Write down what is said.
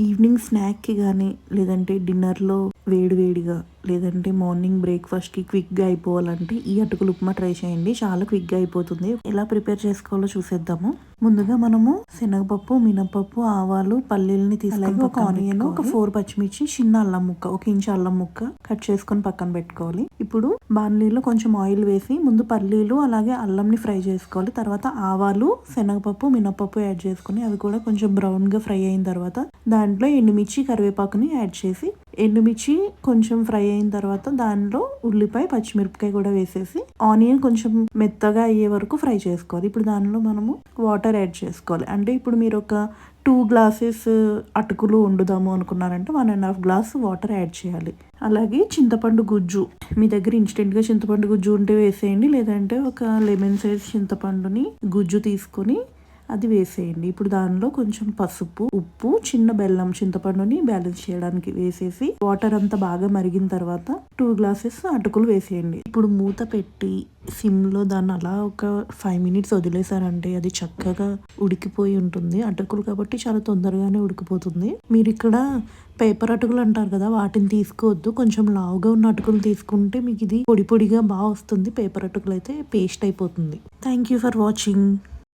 Evening స్నాక్కి కానీ లేదంటే డిన్నర్లో వేడివేడిగా లేదంటే మార్నింగ్ బ్రేక్ఫాస్ట్కి క్విక్గా అయిపోవాలంటే ఈ అటుకులు ఉప్మా ట్రై చేయండి. చాలా క్విక్గా అయిపోతుంది. ఎలా ప్రిపేర్ చేసుకోవాలో చూసేద్దాము. ముందుగా మనము శనగపప్పు మినపప్పు ఆవాలు పల్లీలని తీసుకొని ఒక ఆనియన్ ఒక ఫోర్ పచ్చిమిర్చి చిన్న అల్లం ముక్క ఒక ఇంచు అల్లం ముక్క కట్ చేసుకొని పక్కన పెట్టుకోవాలి. ఇప్పుడు బాణలీలో కొంచెం ఆయిల్ వేసి ముందు పల్లీలు అలాగే అల్లంని ఫ్రై చేసుకోవాలి. తర్వాత ఆవాలు శనగపప్పు మినపప్పు యాడ్ చేసుకొని అవి కూడా కొంచెం బ్రౌన్గా ఫ్రై అయిన తర్వాత దాంట్లో ఎండుమిర్చి కరివేపాకుని యాడ్ చేసి ఎండుమిర్చి కొంచెం ఫ్రై అయిన తర్వాత దానిలో ఉల్లిపాయ పచ్చిమిరపకాయ కూడా వేసేసి ఆనియన్ కొంచెం మెత్తగా అయ్యే వరకు ఫ్రై చేసుకోవాలి. ఇప్పుడు దానిలో మనము వాటర్ యాడ్ చేసుకోవాలి. అంటే ఇప్పుడు మీరు ఒక టూ గ్లాసెస్ అటుకులు వండుదాము అనుకున్నారంటే one and half glass water add చేయాలి. అలాగే చింతపండు గుజ్జు. మీ దగ్గర ఇన్స్టెంట్గా చింతపండు గుజ్జు ఉంటే వేసేయండి. లేదంటే ఒక లెమన్ సైజ్ చింతపండుని గుజ్జు తీసుకొని అది వేసేయండి. ఇప్పుడు దానిలో కొంచెం పసుపు ఉప్పు చిన్న బెల్లం చింతపండుని బ్యాలెన్స్ చేయడానికి వేసేసి వాటర్ అంతా బాగా మరిగిన తర్వాత టూ గ్లాసెస్ అటుకులు వేసేయండి. ఇప్పుడు మూత పెట్టి సిమ్లో దాన్ని అలా ఒక ఫైవ్ మినిట్స్ వదిలేసారంటే అది చక్కగా ఉడికిపోయి ఉంటుంది. అటుకులు కాబట్టి చాలా తొందరగానే ఉడికిపోతుంది. మీరు ఇక్కడ పేపర్ అటుకులు అంటారు కదా వాటిని తీసుకోవద్దు. కొంచెం లావుగా ఉన్న అటుకులు తీసుకుంటే మీకు ఇది పొడి పొడిగా బాగా వస్తుంది. పేపర్ అటుకులు అయితే పేస్ట్ అయిపోతుంది. Thank you for watching.